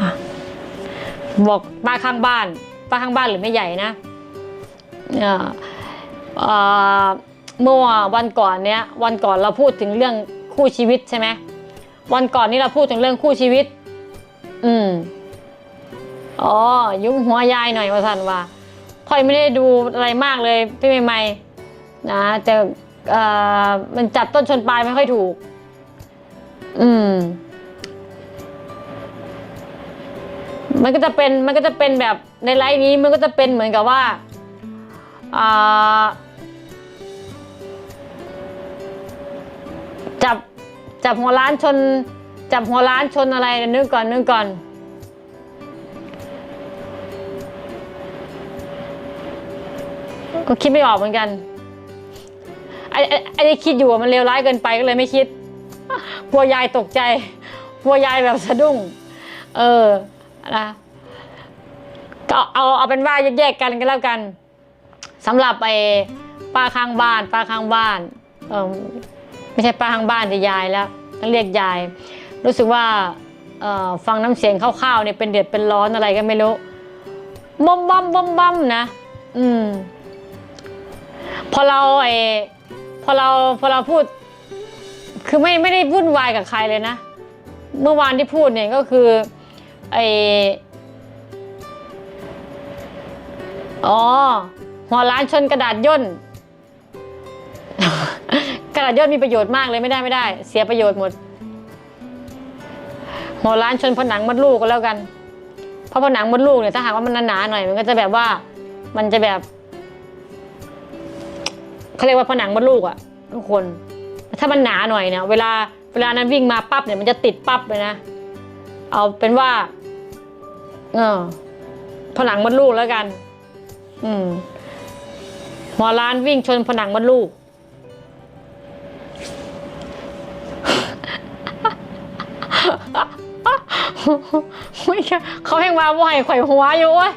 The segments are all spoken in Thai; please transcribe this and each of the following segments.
อะบอกป้าข้างบ้าน ป้าข้างบ้านหรือไม่ใหญ่นะเอ่อเอ่อเมื่อวันก่อนเนี้ยวันก่อนเราพูดถึงเรื่องคู่ชีวิตใช่ไหมวันก่อนนี้เราพูดถึงเรื่องคู่ชีวิต อืมอ๋อยุ้มหัวยายหน่อยว่าสันว่าพ่อยไม่ได้ดูอะไรมากเลยพี่ใหม่ๆนะแต่มันจับต้นชนปลายไม่ค่อยถูก อืม มันก็จะเป็นมันก็จะเป็นแบบในไลฟ์นี้มันก็จะเป็นเหมือนกับว่าอ่าจับจับหัวล้านชน จับหัวล้านชนอะไรนึกก่อนนึกก่อนก็คิดไม่ออกเหมือนกันไอ้ไอ้ไอ้ที่คิดอยู่มันเลวร้ายเกินไปก็เลยไม่คิดกลัวยายตกใจกลัวยายแบบสะดุ้ง เออ นะก็เอาเอาเป็นว่าแยกๆกันก็แล้วกันสำหรับไอ้ป้าข้างบ้าน ป้าข้างบ้านเออไม่ใช่ป้าข้างบ้านแต่ยายแล้วต้องเรียกยาย รู้สึกว่าเอ่อฟังน้ำเสียงคร่าวๆเนี่ยเป็นเดือดเป็นร้อนอะไรก็ไม่รู้บ้มบ้มบ้มบ้มนะ อืม พอเราไอ้พอเราพอเราพูด คือไม่ไม่ได้วุ่นวายกับใครเลยนะ เมื่อวานที่พูดเนี่ยก็คือ ไออ๋อ หัวร้านชนกระดาษย่น กระดาษย่นมีประโยชน์มากเลยไม่ได้ไม่ได้ เสียประโยชน์หมด หัวร้านชนผนังมัดลูกก็แล้วกัน เพราะผนังมัดลูกเนี่ยถ้าหากว่ามันหนาๆหน่อย มันก็จะแบบว่า มันจะแบบเขาเรียกว่าผนังมัดลูกอะทุกคน ถ้ามันหนาหน่อยเนี่ยเวลาเวลานั้นวิ่งมาปั๊บเนี่ยมันจะติดปั๊บเลยนะ เอาเป็นว่า เออผนังมดลูกแล้วกัน อืมหัวล้านวิ่งชนผนังมดลูกไม่ใช่เขาให้มาว่าให้ไขว่หัวอยู่เว้ย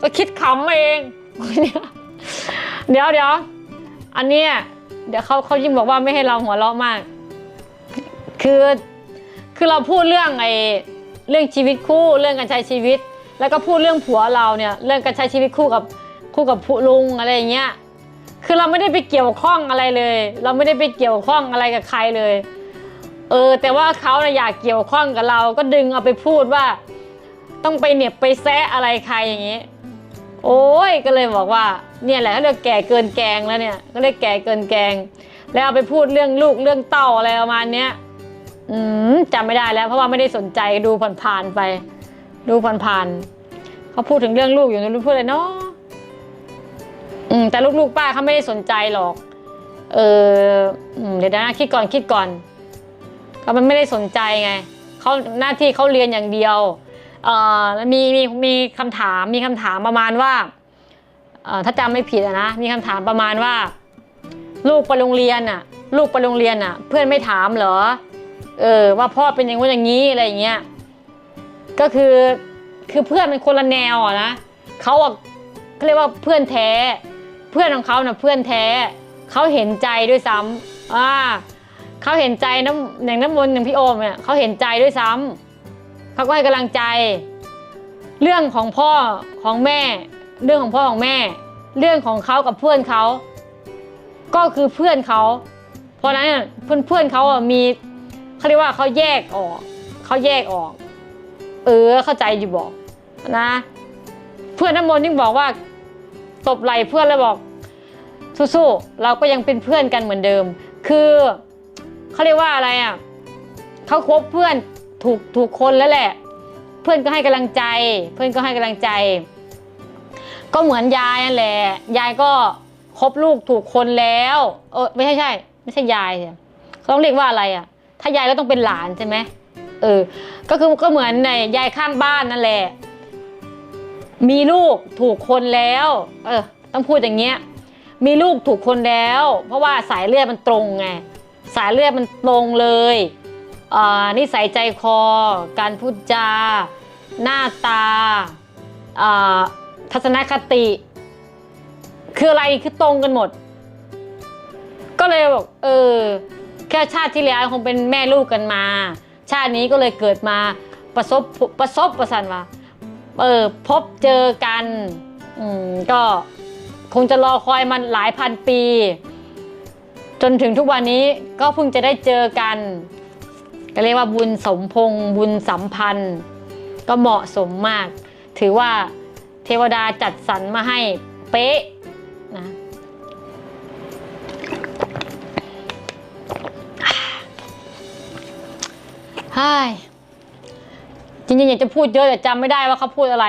ก็คิดขำเอง เดี๋ยวเดี๋ยวอันเนี้ยเดี๋ยวเขาเขายิ่งบอกว่าไม่ให้เราหัวเราะมาก คือ คือเราพูดเรื่องไอ้ เรื่องชีวิตคู่เรื่องการใช้ชีวิต แล้วก็พูดเรื่องผัวเราเนี่ยเรื่องการใช้ชีวิตคู่กับคู่กับผู้ลุงอะไรอย่างเงี้ยคือเราไม่ได้ไปเกี่ยวข้องอะไรเลย เราไม่ได้ไปเกี่ยวข้องอะไรกับใครเลย เออ แต่ว่าเขาน่ะอยากเกี่ยวข้องกับเราก็ดึงเอาไปพูดว่า ต้องไปเหน็บไปแซะอะไรใครอย่างงี้ โอ้ยก็เลยบอกว่า เนี่ยแหละเขาเรียกแก่เกินแกงแล้วเนี่ยก็เรียกแก่เกินแกง แล้วเอาไปพูดเรื่องลูกเรื่องเต้าอะไรประมาณเนี้ย อืมจำไม่ได้แล้ว เพราะว่าไม่ได้สนใจดูผ่านๆไป ดูผ่านๆเขาพูดถึงเรื่องลูกอยู่นะลูกพูดอะไรเนาะอืมแต่ลูกๆป้าเขาไม่ได้สนใจหรอก เอออืมเดี๋ยวนะคิดก่อนคิดก่อนก็มันไม่ได้สนใจไงเขาหน้าที่เขาเรียนอย่างเดียวเอ่อมีมีมีคำถามมีคำถามประมาณว่าเอ่อถ้าจำไม่ผิดนะมีคำถามประมาณว่า ลูกไปโรงเรียนน่ะ ลูกไปโรงเรียนน่ะ เพื่อนไม่ถามเหรอ เออว่าพ่อเป็นอย่างงู้นอย่างนี้อะไรอย่างเงี้ยก็คือคือเพื่อนเป็นคนละแนวอะนะเขาอะเขาเรียกว่าเพื่อนแท้ เพื่อนของเขาเน่ะเพื่อนแท้เขาเห็นใจด้วยซ้ำอ่าเขาเห็นใจน้ำอย่างน้ำมนต์อย่างพี่โอมเนี่ยเขาเห็นใจด้วยซ้ำเขาก็ให้กำลังใจ เรื่องของพ่อของแม่ เรื่องของพ่อของแม่ เรื่องของเขากับเพื่อนเขาก็คือเพื่อนเขาเพราะนั้นเพื่อนเพื่อนเขาอะมี เขาเรียกว่าเขาแยกออกเขาแยกออก เออเข้าใจอยู่บอกนะ เพื่อนน้ำมนต์ยิ่งบอกว่าตบไหล่เพื่อนแล้วบอกสู้ๆเราก็ยังเป็นเพื่อนกันเหมือนเดิม คือเขาเรียกว่าอะไรอะเขาคบเพื่อนถูกถูกคนแล้วแหละ เพื่อนก็ให้กำลังใจ เพื่อนก็ให้กำลังใจ ก็เหมือนยายนั่นแหละยายก็คบลูกถูกคนแล้ว เออไม่ใช่ใช่ ไม่ใช่ยายสิเขาต้องเรียกว่าอะไรอะ ถ้ายายก็ต้องเป็นหลานใช่ไหมเออ ก็คือก็เหมือนในยายข้างบ้านนั่นแหละ มีลูกถูกคนแล้ว เออ ต้องพูดอย่างเงี้ย มีลูกถูกคนแล้ว เพราะว่าสายเลือดมันตรงไง สายเลือดมันตรงเลยอ่านิสัยใจคอ การพูดจา หน้าตาอ่าทัศนคติ คืออะไรคือตรงกันหมด ก็เลยบอกเออ แค่ชาติที่แล้วคงเป็นแม่ลูกกันมา ชาตินี้ก็เลยเกิดมาประสบประสบประสันว่าเออพบเจอกันอืมก็คงจะรอคอยมันหลายพันปี จนถึงทุกวันนี้ก็เพิ่งจะได้เจอกันก็เรียกว่าบุญสมพงษ์บุญสัมพันธ์ ก็เหมาะสมมาก ถือว่าเทวดาจัดสรรมาให้เป๊ะนะ ฮ้ยจริงๆอยากจะพูดเยอะแต่จำไม่ได้ว่าเขาพูดอะไร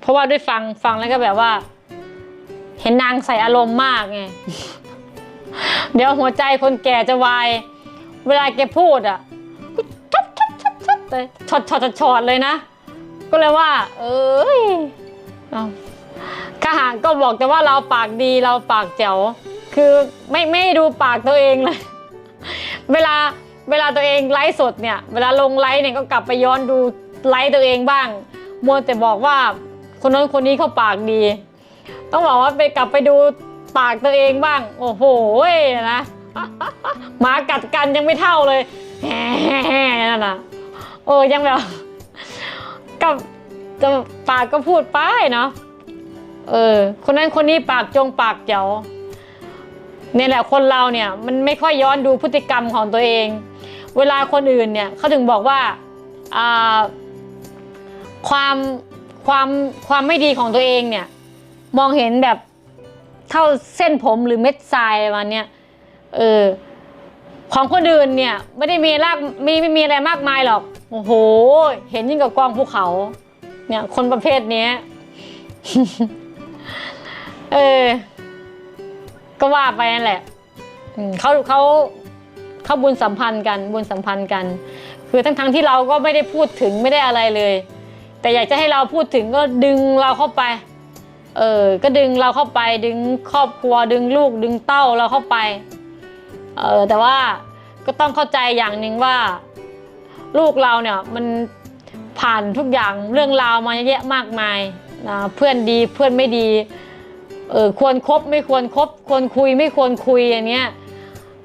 เพราะว่าด้วยฟังฟังแล้วก็แบบว่า เห็นนางใส่อารมณ์มากไงเดี๋ยวหัวใจคนแก่จะวาย เวลาแกพูดอะชัดชัดชัดชัดเลยช็อตช็อตช็อตเลยนะ ก็เลยว่า เอ้ยเอาข้าหารก็บอกแต่ว่าเราปากดีเราปากแจ๋วคือไม่ไม่ดูปากตัวเองเลย เวลา เวลาตัวเองไลฟ์สดเนี่ย เวลาลงไลฟ์เนี่ยก็กลับไปย้อนดูไลฟ์ตัวเองบ้าง มัวแต่บอกว่าคนนั้นคนนี้เขาปากดี ต้องบอกว่าไปกลับไปดูปากตัวเองบ้าง โอ้โหนะหมากัดกันยังไม่เท่าเลยแฮ่ๆนั่นน่ะโอ้ยังแบบกับจะปากก็พูดไปเนาะเออ คนนั้นคนนี้ปากจงปากเจ๋วเนี่ยแหละคนเราเนี่ย มันไม่ค่อยย้อนดูพฤติกรรมของตัวเอง เวลาคนอื่นเนี่ยเขาถึงบอกว่าความความความไม่ดีของตัวเองเนี่ยมองเห็นแบบเท่าเส้นผมหรือเม็ดทรายประมาณเนี้ยเออของคนอื่นเนี่ยไม่ได้มีรากมีไม่มีอะไรมากมายหรอกโอ้โห เห็นยิ่งกับกองภูเขา เนี่ยคนประเภทนี้เออก็ว่าไปนั่นแหละเขาเขา เขาบุญสัมพันธ์กันบุญสัมพันธ์กัน คือทั้งทั้งๆที่เราก็ไม่ได้พูดถึงไม่ได้อะไรเลย แต่อยากจะให้เราพูดถึงก็ดึงเราเข้าไปเออก็ดึงเราเข้าไปดึงครอบครัวดึงลูกดึงเต้าเราเข้าไปเออแต่ว่าก็ต้องเข้าใจอย่างหนึ่งว่า ลูกเราเนี่ยมันผ่านทุกอย่างเรื่องราวมาเยอะมากมายนะเพื่อนดีเพื่อนไม่ดีเออควรครบไม่ควรครบควรคุยไม่ควรคุยอย่างเนี้ย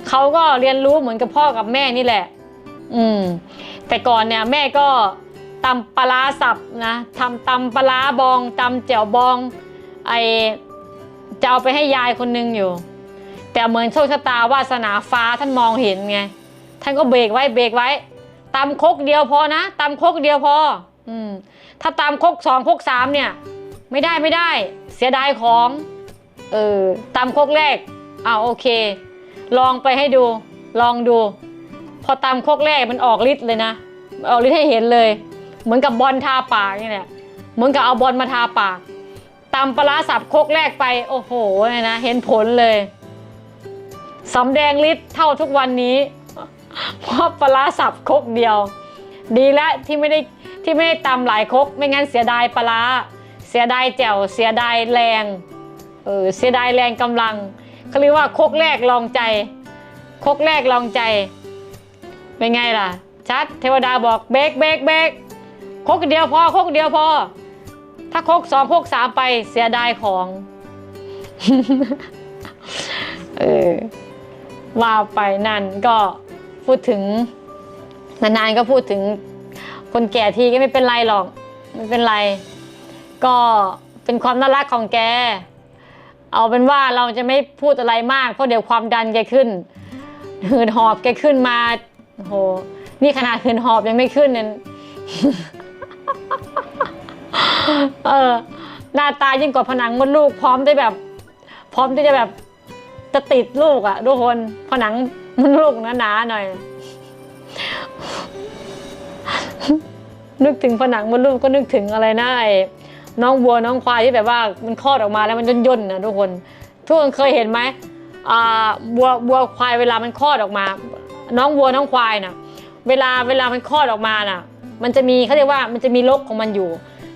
เขาก็เรียนรู้เหมือนกับพ่อกับแม่นี่แหละ อืม แต่ก่อนเนี่ยแม่ก็ตำปลาสับนะทำตำปลาบองตำแจ่วบอง ไอจะเอาไปให้ยายคนนึงอยู่ แต่เหมือนโชคชะตาวาสนาฟ้าท่านมองเห็นไง ท่านก็เบรกไว้เบรกไว้ตำคกเดียวพอนะตำคกเดียวพอ อืม ถ้าตำคกสองคกสามเนี่ย ไม่ได้ไม่ได้ เสียดายของ เออตำคกแรกอ่าโอเค ลองไปให้ดู ลองดู พอตำคกแรกมันออกฤทธิ์เลยนะ ออกฤทธิ์ให้เห็นเลย เหมือนกับบอลทาปากนี่แหละ เหมือนกับเอาบอลมาทาปากตำปลาร้าสับโคกแรกไป โอ้โหเนี่ยนะ เห็นผลเลยสำแดงฤทธิ์เท่าทุกวันนี้ เพราะปลาร้าสับครกเดียว ดีแล้วที่ไม่ได้ที่ไม่ได้ตำหลายคก ไม่งั้นเสียดายปลาร้าเสียดายแจ่ว เสียดายแรง เออ เสียดายแรงกำลัง เขาเรียกว่าคกแรกลองใจ คกแรกลองใจ เป็นไงล่ะ ชัดเทวดาบอกเบรกเบรกเบรกคกเดียวพอคกเดียวพอ ถ้าคกสองคกสามไปเสียดายของเออว่าไปนั่นก็พูดถึงนานๆก็พูดถึงคนแก่ทีก็ไม่เป็นไรหรอก ไม่เป็นไร ก็เป็นความน่ารักของแก เอาเป็นว่าเราจะไม่พูดอะไรมากเพราะเดี๋ยวความดันแกขึ้นหืดหอบแกขึ้นมาโหนี่ขนาดหืดหอบยังไม่ขึ้นเนี่ยเออหน้าตายิ่งกว่าผนังมดลูกพร้อมได้แบบ พร้อมที่จะแบบจะติดลูกอะทุกคนผนังมดลูกหนาๆหน่อยนึกถึงผนังมดลูกก็นึกถึงอะไรนะไอ้ น้องวัวน้องควายที่แบบว่ามันคลอดออกมาแล้วมันย่นๆนะทุกคนทุกคนเคยเห็นไหมอ่าวัววัวควายเวลามันคลอดออกมา น้องวัวน้องควายน่ะเวลาเวลามันคลอดออกมาน่ะ มันจะมีเขาเรียกว่ามันจะมีลกของมันอยู่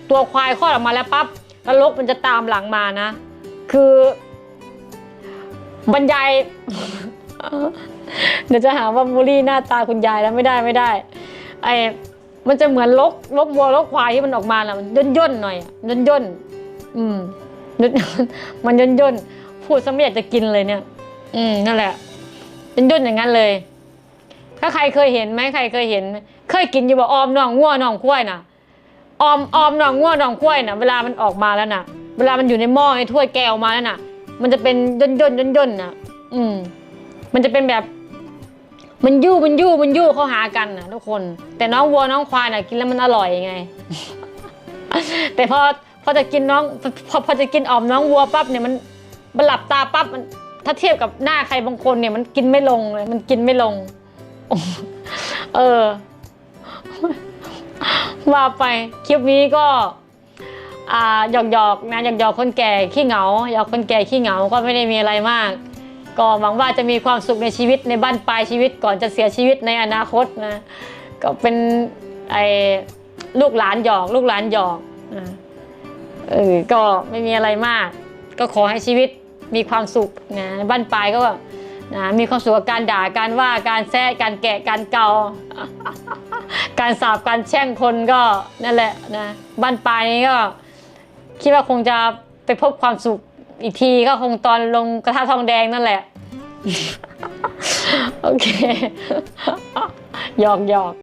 ตัวควายคลอดออกมาแล้วปั๊บแล้วลกมันจะตามหลังมานะ คือบรรยายเดี๋ยวจะหาว่าบูลลี่หน้าตาคุณยายแล้วไม่ได้ไม่ได้ไอ้ มันจะเหมือนลกลกวัวลกควายที่มันออกมาน่ะมันย่นย่นหน่อยย่นย่นอืมย่นมันย่นย่นพูดซะไม่อยากจะกินเลยเนี่ย อืมนั่นแหละย่นย่นอย่างนั้นเลย ถ้าใครเคยเห็นไหมใครเคยเห็น เคยกินอยู่บ่ออมหนองงัวหนองกล้วยน่ะออมออมหนองงัวหนองกล้วยน่ะ เวลามันออกมาแล้วน่ะ เวลามันอยู่ในหม้อในถ้วยแก้วมาแล้วน่ะ มันจะเป็นย่นย่นย่นย่นน่ะ อืม มันจะเป็นแบบ มันยู่มันยู่มันยู่เขาหากันนะทุกคน แต่น้องวัวน้องควายน่ะกินแล้วมันอร่อยไง แต่พอพอจะกินน้องพอพอจะกินออมน้องวัวปั๊บเนี่ยมันมันหลับตาปั๊บมันถ้าเทียบกับหน้าใครบางคนเนี่ยมันกินไม่ลงเลย มันกินไม่ลง เออว่าไปคลิปนี้ก็อ่าหยอกหยอกนะหยอกหยอกคนแก่ขี้เหงาหยอกคนแก่ขี้เหงาก็ไม่ได้มีอะไรมาก ก็หวังว่าจะมีความสุขในชีวิตในบ้านปลายชีวิตก่อนจะเสียชีวิตในอนาคตนะ ก็เป็นไอ้ลูกหลานหยอก ลูกหลานหยอกนะเออก็ไม่มีอะไรมาก ก็ขอให้ชีวิตมีความสุขนะบ้านปลายก็นะมีความสุขกับการด่าการว่าการแซะการแกะการเกาการสาบการแช่งคนก็นั่นแหละนะบ้านปลายนี้ก็คิดว่าคงจะไปพบความสุข อีกทีก็คงตอนลงกระทะทองแดงนั่นแหละ โอเคหยอกหยอก